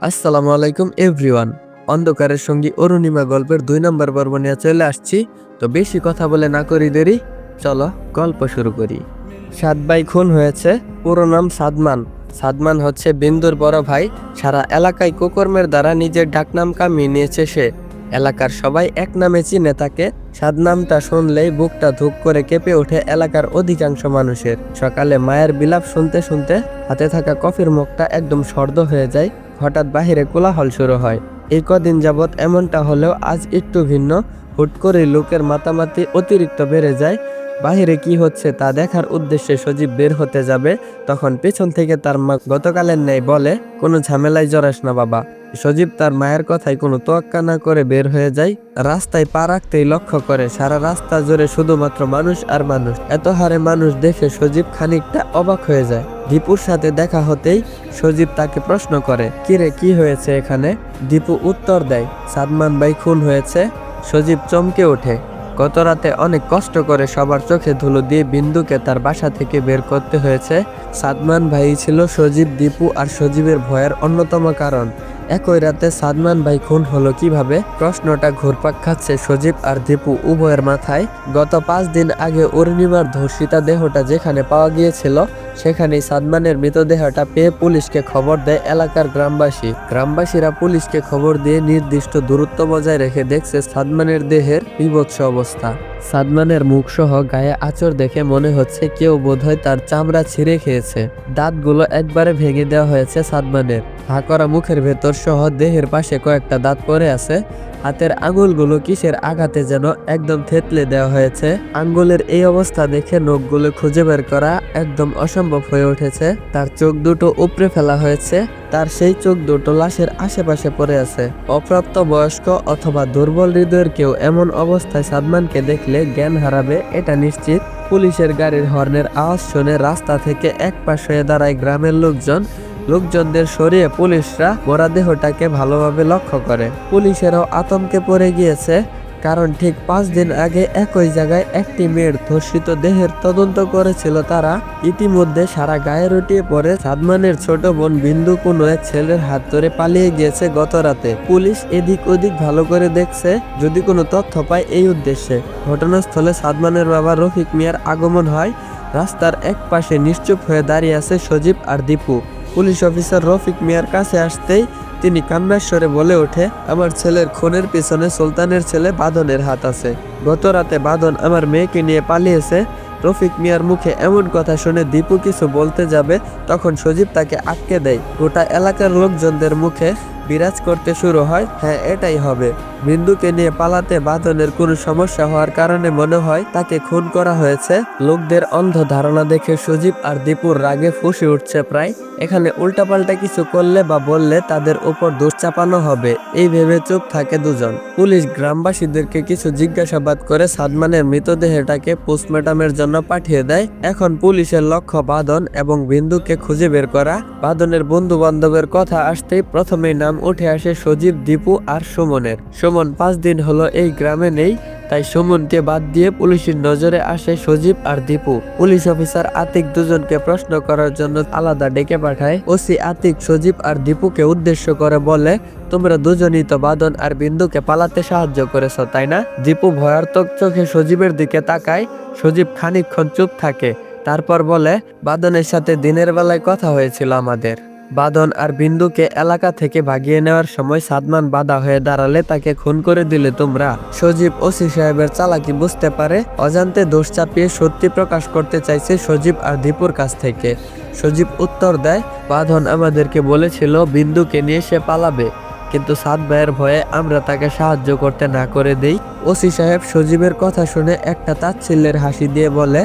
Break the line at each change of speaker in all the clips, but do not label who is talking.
আসসালামু আলাইকুম, এভরিওয়ান। অন্ধকারের সঙ্গী অরুণিমা গল্পের দুই নম্বর পর্ব নিয়ে চলে আসছি। তো বেশি কথা বলে না করি, দেরি। চলো, গল্প শুরু করি। সাত ভাই খুন হয়েছে। পুরো নাম সাদমান। সাদমান হচ্ছে বিন্দুর বড় ভাই। সারা এলাকায় কুকর্মের দ্বারা নিজের ডাকনাম কামিয়ে নিয়েছে সে। এলাকার সবাই এক নামে চিনে তাকে। সাদনামটা শুনলেই বুকটা ধুক করে কেঁপে ওঠে এলাকার অধিকাংশ মানুষের। সকালে মায়ের বিলাপ শুনতে শুনতে হাতে থাকা কফির মুখটা একদম সর্দ হয়ে যায়। হঠাৎ বাহিরে কোলাহল শুরু হয়। এই কদিন যাবৎ এমনটা হলেও আজ একটু ভিন্ন। হুট করে লোকের মাতামাতি অতিরিক্ত বেড়ে যায়। বাহিরে কি হচ্ছে তা দেখার উদ্দেশ্যে সজীব বের হতে যাবে। তখন পেছন থেকে তার মা গতকালের ন্যায় বলে, কোনো ঝামেলায় জড়াস না বাবা। সজীব তার মায়ের কথায় কোনো তোয়াক্কা না করে বের হয়ে যায়। রাস্তায় পা রাখতেই লক্ষ্য করে সারা রাস্তা জুড়ে শুধুমাত্র মানুষ আর মানুষ। এত হারে মানুষ দেখে সজীব খানিকটা অবাক হয়ে যায়। দীপুর সাথে দেখা হতেই সজীব তাকে প্রশ্ন করে কিরে কি হয়েছে এখানে? দীপু উত্তর দেয়, সাদমান ভাই খুন হয়েছে। সজীব চমকে ওঠে। গত রাতে অনেক কষ্ট করে সবার চোখে ধুলো দিয়ে বিন্দুকে তার বাসা থেকে বের করতে হয়েছে। সাদমান ভাই ছিল সজীব, দীপু আর সজীবের ভয়ের অন্যতম কারণ। একই রাতে সাদমান ভাই খুন হলো কীভাবে? প্রশ্নটা ঘুরপাক খাচ্ছে সজীব আর দীপু উভয়ের মাথায়। গত পাঁচ দিন আগে অরুণিমার ধর্ষিতা দেহটা যেখানে পাওয়া গিয়েছিল সেখানেই সাদমানের মৃতদেহটা পেয়ে পুলিশকে খবর দেয় এলাকার গ্রামবাসী। গ্রামবাসীরা পুলিশকে খবর দিয়ে নির্দিষ্ট দূরত্ব বজায় রেখে দেখছে সাদমানের দেহের বিভৎস অবস্থা। সাদমানের মুখসহ গায়ে আচর দেখে মনে হচ্ছে কেউ বোধহয় তার চামড়া ছিঁড়ে খেয়েছে। দাঁতগুলো একবারে ভেঙে দেওয়া হয়েছে সাদমানের। হা করা মুখের ভেতর সহ দেহের পাশে কয়েকটা দাঁত পড়ে আছে। হাতের আঙুলগুলো কিসের আঘাতে যেন একদম থেতলে দেওয়া হয়েছে? আঙ্গুলের এই অবস্থা দেখে নখগুলো খুঁজে বের করা একদম অসম্ভব হয়ে উঠেছে। তার চোখ দুটো উপড়ে ফেলা হয়েছে। তার সেই চোখ দুটো লাশের আশেপাশে পড়ে আছে। অপ্রাপ্ত বয়স্ক অথবা দুর্বল হৃদয়ের কেউ এমন অবস্থায় সাদমানকে দেখলে জ্ঞান হারাবে, এটা নিশ্চিত। পুলিশের গাড়ির হর্নের আওয়াজ শুনে রাস্তা থেকে এক পাশ হয়ে দাঁড়ায় গ্রামের লোকজন। লোকজনদের সরিয়ে পুলিশরা মরাদেহটাকে ভালোভাবে লক্ষ্য করে। পুলিশেরাও আতঙ্কে পড়ে গিয়েছে, কারণ ঠিক পাঁচ দিন আগে একই জায়গায় একটি মেয়ের ধর্ষিত দেহের তদন্ত করেছিল তারা। ইতিমধ্যে সারা গায়ে রটিয়ে পড়ে সাদমানের ছোট বোন বিন্দু, কোনো এক ছেলের হাত ধরে পালিয়ে গিয়েছে গত রাতে পুলিশ এদিক ওদিক ভালো করে দেখছে, যদি কোনো তথ্য পায় এই উদ্দেশ্যে। ঘটনাস্থলে সাদমানের বাবা রফিক মিয়ার আগমন হয়। রাস্তার এক পাশে নিশ্চুপ হয়ে দাঁড়িয়ে আছে সজীব আর দীপু। পুলিশ অফিসার রফিক মিয়ার কাছে আসতেই তিনি কান্নাস্বরে বলে ওঠে, আমার ছেলের খুনের পিছনে সুলতানের ছেলে বাদনের হাত আছে। গত রাতে বাদন আমার মেয়েকে নিয়ে পালিয়েছে। রফিক মিয়ার মুখে এমন কথা শুনে দীপু কিছু বলতে যাবে, তখন সজীব তাকে আটকে দেয়। গোটা এলাকার লোকজনদের মুখে বিরাজ করতে শুরু হয় হ্যাঁ এটাই হবে। বিন্দুকে নিয়ে পালাতে বাদনের কোনো সমস্যা হওয়ার কারণে মনে হয় তাকে খুন করা হয়েছে। লোকদের অন্ধ ধারণা দেখে সজীব আর দীপুর রাগে ফুসে উঠছে প্রায়। এখানে উল্টাপাল্টা কিছু করলে বা বললে তাদের উপর দোষ চাপানো হবে। এই ভেবে চুপ থাকে দুজন। পুলিশ গ্রামবাসীদেরকে কিছু জিজ্ঞাসাবাদ করে সাদমানের মৃতদেহটাকে পোস্টমর্টমের জন্য পাঠিয়ে দেয়। এখন পুলিশের লক্ষ্য বাদন এবং বিন্দুকে খুঁজে বের করা। বাদনের বন্ধু বান্ধবের কথা আসতেই প্রথমেই নাম উঠে আসে সজীব, দীপু আর সুমনের। সুমন পাঁচ দিন হলো এই গ্রামে নেই, তাই সুমনকে বাদ দিয়ে পুলিশের নজরে আসে সজীব আর দীপু। পুলিশ অফিসার আতিক দুজনকে প্রশ্ন করার জন্য আলাদা ডেকে পাঠায়। ওসি আতিক, সজীব আর দীপুকে উদ্দেশ্য করে বলে, তোমরা দুজনই তো বাদন আর বিন্দুকে পালাতে সাহায্য করেছ, তাই না? দীপু ভয়ার্থক চোখে সজীবের দিকে তাকায়। সজীব খানিকক্ষণ চুপ থাকে, তারপর বলে বাদনের সাথে দিনের বেলায় কথা হয়েছিল আমাদের। বাদন আর বিন্দুকে এলাকা থেকে ভাগিয়ে নেওয়ার সময় সাদমান বাধা হয়ে দাঁড়ালে তাকে খুন করে দিলে তোমরা। সজীব ওসি সাহেবের চালাকি বুঝতে পারে, অজান্তে দোষ চাপিয়ে সত্যি প্রকাশ করতে চাইছে সজীব আর দীপুর কাছ থেকে। সজীব উত্তর দেয়, বাঁধন আমাদেরকে বলেছিল বিন্দুকে নিয়ে সে পালাবে, কিন্তু সাদ ভাইয়ের ভয়ে আমরা তাকে সাহায্য করতে না করে দেই। ওসি সাহেব সজীবের কথা শুনে একটা তাচ্ছিল্যের হাসি দিয়ে বলে,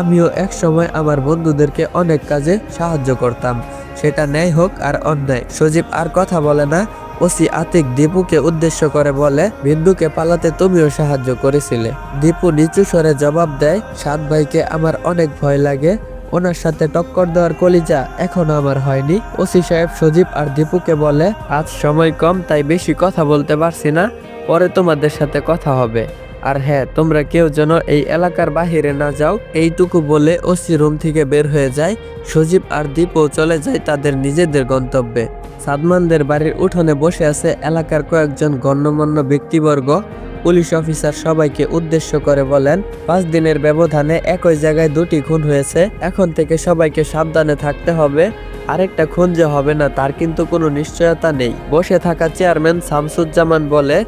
আমিও এক সময় আমার বন্ধুদেরকে অনেক কাজে সাহায্য করতাম। সেটা ন্যায় হোক আর অন্যায়। সজীব আর কথা বলে না, ওসি আতিক দীপুকে উদ্দেশ্য করে বলে, বিন্দুকে পালাতে তুমিও সাহায্য করেছিলে। দীপু নিচু স্বরে জবাব দেয়, সাত ভাইকে আমার অনেক ভয় লাগে। ওনার সাথে টক্কর দেওয়ার কলিজা এখনও আমার হয়নি। ওসি সাহেব সজীব আর দীপুকে বলে, আজ সময় কম, তাই বেশি কথা বলতে পারছি না। পরে তোমাদের সাথে কথা হবে। আর হ্যাঁ তোমরা কেউ যেন এই এলাকার বাহিরে না যাও, এইটুকু বলে ওসি রুম থেকে বের হয়ে যায়। সজীব আর দীপও চলে যায় তাদের নিজেদের গন্তব্যে। সাদমানদের বাড়ির উঠোনে বসে আছে এলাকার কয়েকজন গণ্যমান্য ব্যক্তিবর্গ। পুলিশ অফিসার সবাইকে উদ্দেশ্য করে বলেন, পাঁচ দিনের ব্যবধানে একই জায়গায় দুটি খুন হয়েছে, এখন থেকে সবাইকে সাবধানে থাকতে হবে, আরেকটা খুন যে হবে না তার কিন্তু কোনো নিশ্চয়তা নেই। বসে থাকা চেয়ারম্যান শামসুজ্জামান বলে,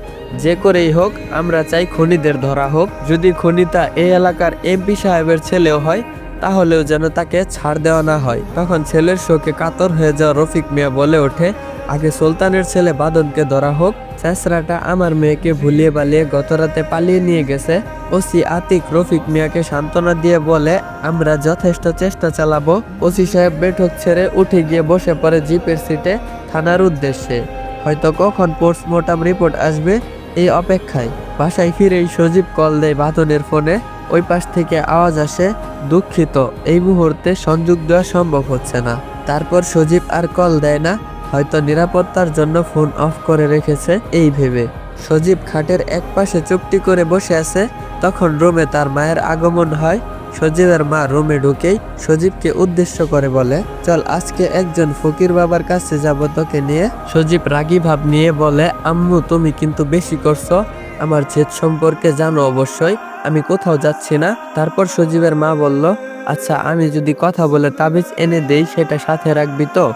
যে করেই হোক, আমরা চাই খুনিদের ধরা হোক। যদি খুনিতা এই এলাকার এমপি সাহেবের ছেলেও হয়, তাহলেও যেন তাকে ছাড় দেওয়া না হয়। তখন ছেলের শোকে কাতর হয়ে যাওয়া রফিক মিয়া বলে ওঠে আগে সুলতানের ছেলে বাদনকে ধরা হোক শেষরাটা আমার মেয়েকে ভুলিয়ে বালিয়ে গতরাতে পালিয়ে নিয়ে গেছে। ওসি আতিক রফিক মিয়াকে সান্ত্বনা দিয়ে বলে, আমরা যথেষ্ট চেষ্টা চালাবো। ওসি সাহেব বৈঠক ছেড়ে উঠে গিয়ে বসে পড়ে জিপের সিটে থানার উদ্দেশ্যে। হয়তো কখন পোস্টমর্টম রিপোর্ট আসবে? এই অপেক্ষায় বাসায় ফিরেই সজীব কল দেয় বাদনের ফোনে। ওই পাশ থেকে আওয়াজ আসে, দুঃখিত, এই মুহূর্তে সংযোগ দেওয়া সম্ভব হচ্ছে না। তারপর সজীব আর কল দেয় না। হয়তো নিরাপত্তার জন্য ফোন অফ করে রেখেছে। এই ভেবে সজীব খাটের এক পাশে চুপটি করে বসে আছে। তখন রুমে তার মায়ের আগমন হয়। সজীবের মা রুমে ঢুকেই সজীবকে উদ্দেশ্য করে বলে, চল আজকে একজন ফকির বাবার কাছে যাব তোকে নিয়ে। সজীব রাগী ভাব নিয়ে বলে, আম্মু, তুমি কিন্তু বেশি করছ। আমার জেদ সম্পর্কে জানো অবশ্যই। আমি কোথাও যাচ্ছি না। তারপর সজীবের মা বলল আচ্ছা আমি যদি কথা বলে তাবিজ এনে দেই, সেটা সাথে রাখবি তো?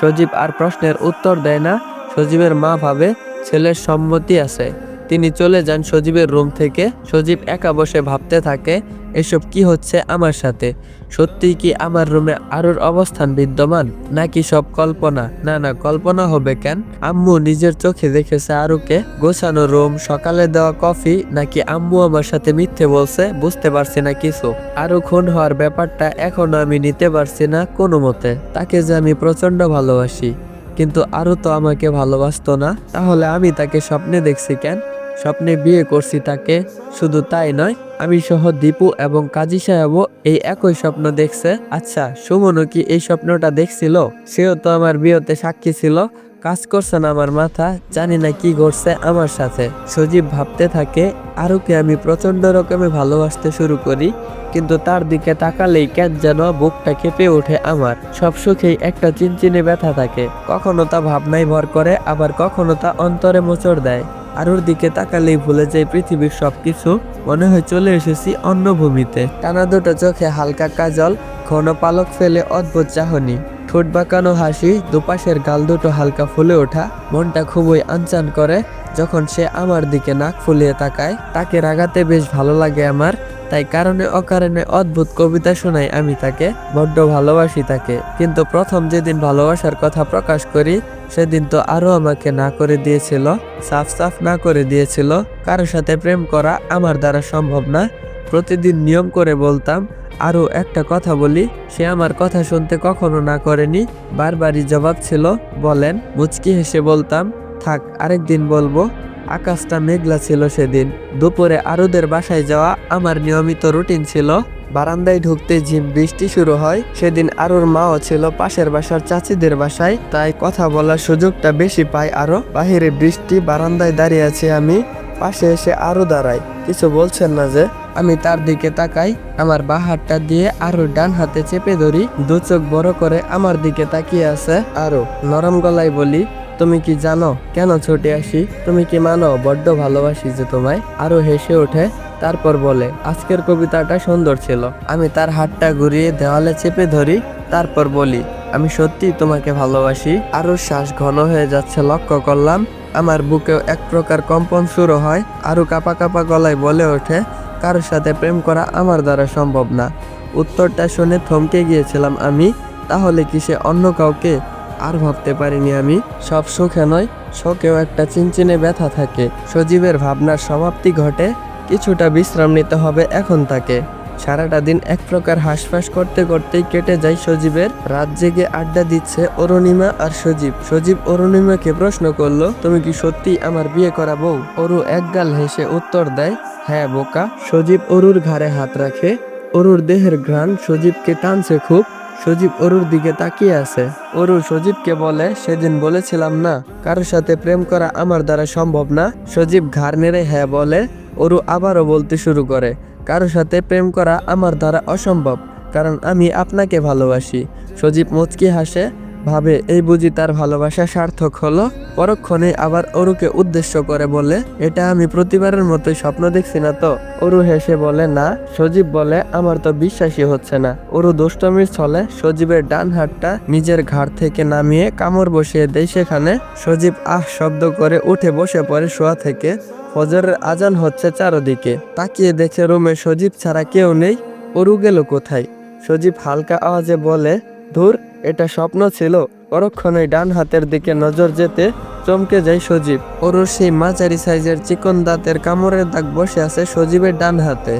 সজীব আর প্রশ্নের উত্তর দেয় না। সজীবের মা ভাবে ছেলের সম্মতি আছে। তিনি চলে যান সজীবের রুম থেকে। সজীব একা বসে ভাবতে থাকে, এসব কি হচ্ছে আমার সাথে? সত্যি কি আমার রুমে আরুর অবস্থান বিদ্যমান? নাকি সব কল্পনা? না না, কল্পনা হবে কেন? আম্মু নিজের চোখে দেখেছে আরুকে। গোছানো রুম, সকালে দেওয়া কফি, নাকি আম্মু আমার সাথে মিথ্যে বলছে, বুঝতে পারছি না কিছু। আরও খুন হওয়ার ব্যাপারটা এখনও আমি নিতে পারছি না কোনো মতে। তাকে যে আমি প্রচণ্ড ভালোবাসি। কিন্তু আরও তো আমাকে ভালোবাসতো না। তাহলে আমি তাকে স্বপ্নে দেখছি কেন? স্বপ্নে বিয়ে করছি তাকে। শুধু তাই নয়, আমি সহ দীপু এবং কাজী সাহেবও এই একই স্বপ্ন দেখছে। আচ্ছা সুমনও কি এই স্বপ্নটা দেখছিল? সেও তো আমার বিয়েতে সাক্ষী ছিল। কাজ করছে না আমার মাথা, জানি না কি ঘটছে আমার সাথে। সজীব ভাবতে থাকে আরুকে আমি প্রচণ্ড রকমে ভালোবাসতে শুরু করি? কিন্তু তার দিকে তাকালেই কেন যেন বুকটা কেঁপে ওঠে আমার। সব সুখেই একটা চিনচিনে ব্যথা থাকে। কখনো তা ভাবনায় ভর করে, আবার কখনো তা অন্তরে মোচড় দেয়। আরুর দিকে তাকালেই ভুলে যায় পৃথিবীর সবকিছু। মনে হয় চলে এসেছি অন্য ভূমিতে টানা দুটো চোখে হালকা কাজল, ঘন পালক ফেলে অদ্ভুত চাহনি। ঠোঁট বাঁকানো হাসি, দুপাশের গাল দুটো হালকা ফুলে ওঠা, মনটা খুবই আনচান করে। যখন সে আমার দিকে নাক ফুলিয়ে তাকায়, তাকে রাগাতে বেশ ভালো লাগে আমার। তাই কারণে অকারণে অদ্ভুত কবিতা শোনাই আমি তাকে, বড্ড ভালোবাসি তাকে। কিন্তু প্রথম যেদিন ভালোবাসার কথা প্রকাশ করি, সেদিন তো আরও আমাকে না করে দিয়েছিল, সাফ সাফ না করে দিয়েছিল। কারোর সাথে প্রেম করা আমার দ্বারা সম্ভব না। প্রতিদিন নিয়ম করে বলতাম আরও একটা কথা বলি, সে আমার কথা শুনতে কখনো না করেনি। বারবারই জবাব ছিল, বলেন। মুচকি হেসে বলতাম, থাক, আরেকদিন বলব। আকাশটা মেঘলা ছিল সেদিন। দুপুরে আরুদের বাসায় যাওয়া আমার নিয়মিত রুটিন ছিল। বারান্দায় ঢুকতে ঝিম বৃষ্টি শুরু হয়। সেদিন আরুর মাও ছিল পাশের বাসার চাচিদের বাসায়। তাই কথা বলার সুযোগটা বেশি পাই আরও। বাহিরে বৃষ্টি, বারান্দায় দাঁড়িয়ে আছি আমি। পাশে এসে আরও দাঁড়াই কিছু বলছেন না যে, আমি তার দিকে তাকাই। আমার বাঁ হাতটা দিয়ে আরও ডান হাতে চেপে ধরি। দু চোখ বড় করে আমার দিকে তাকিয়ে আছে আরও। নরম গলায় বলি তুমি কি জানো? কেন ছুটে আসি? তুমি কি মানো? বড্ড ভালোবাসি যে তোমায়। আরও হেসে ওঠে, তারপর বলে, আজকের কবিতাটা সুন্দর ছিল। আমি তার হাতটা ঘুরিয়ে দেওয়ালে চেপে ধরি, তারপর বলি, আমি সত্যি তোমাকে ভালোবাসি। আরও শ্বাস ঘন হয়ে যাচ্ছে, লক্ষ্য করলাম, আমার বুকেও এক প্রকার কম্পন শুরু হয়। আরও কাপা কাপা গলায় বলে ওঠে, কারোর সাথে প্রেম করা আমার দ্বারা সম্ভব না। উত্তরটা শুনে থমকে গিয়েছিলাম আমি। তাহলে কি সে অন্য কাউকে আর ভাবতে পারিনি আমি। সব সুখে নয়, শোকেও একটা চিনচিনে ব্যথা থাকে। সজীবের ভাবনার সমাপ্তি ঘটে, কিছুটা বিশ্রাম নিতে হবে এখন তাকে। সারাটা দিন এক প্রকার হাঁসফাঁস করতে করতেই কেটে যায় সজীবের। রাত জেগে আড্ডা দিচ্ছে অরুণিমা আর সজীব। সজীব অরুণিমাকে প্রশ্ন করল, তুমি কি সত্যি আমার বিয়ে করা বউ? অরু একগাল হেসে উত্তর দেয় হ্যাঁ বোকা। সজীব অরুর ঘাড়ে হাত রাখে। অরুর দেহের ঘ্রাণ সজীবকে টানছে খুব। সজীব অরুর দিকে তাকিয়ে আছে। অরু সজীবকে বলে, সেদিন বলেছিলাম না, কারোর সাথে প্রেম করা আমার দ্বারা সম্ভব না। সজীব ঘাড় নেড়ে হ্যাঁ বলে। অরু আবারও বলতে শুরু করে, কারোর সাথে প্রেম করা আমার দ্বারা অসম্ভব, কারণ আমি আপনাকে ভালোবাসি। সজীব মুচকি হাসে ভাবে এই বুঝি তার ভালোবাসা সার্থক হলো? পরক্ষণে আবার অরুকে উদ্দেশ্য করে বলে, এটা আমি প্রতিবারের মতোই স্বপ্ন দেখছি না তো? অরু হেসে বলে, না, সজীব বলে আমার তো বিশ্বাসই হচ্ছে না। অরু দুষ্টমির ছলে সজীবের ডান হাতটা নিজের ঘাড় থেকে নামিয়ে কামড় বসিয়ে দেয় সেখানে। সজীব আহ শব্দ করে উঠে বসে পড়ে শোয়া থেকে। ফজরের আজান হচ্ছে চারদিকে। তাকিয়ে দেখে রুমে সজীব ছাড়া কেউ নেই। অরু গেল কোথায়? সজীব হালকা আওয়াজে বলে, ধুর এটা স্বপ্ন ছিল পরক্ষণে ডান হাতের দিকে নজর যেতে চমকে যায় সজীব। ওরুর সেই মাঝারি সাইজের চিকন দাঁতের কামড়ের দাগ বসে আছে সজীবের ডান হাতে।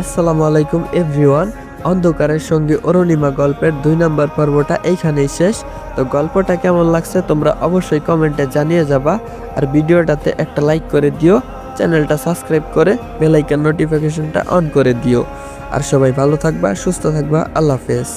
আসসালামু আলাইকুম, এভরিওয়ান। অন্ধকারের সঙ্গে অরুণিমা গল্পের দুই নম্বর পর্বটা এইখানেই শেষ। তো গল্পটা কেমন লাগছে তোমরা অবশ্যই কমেন্টে জানিয়ে যাবা। আর ভিডিওটাতে একটা লাইক করে দিও। চ্যানেলটা সাবস্ক্রাইব করে বেলাইকান নোটিফিকেশনটা অন করে দিও। আর সবাই ভালো থাকবা, সুস্থ থাকবা। আল্লাহ হাফেজ।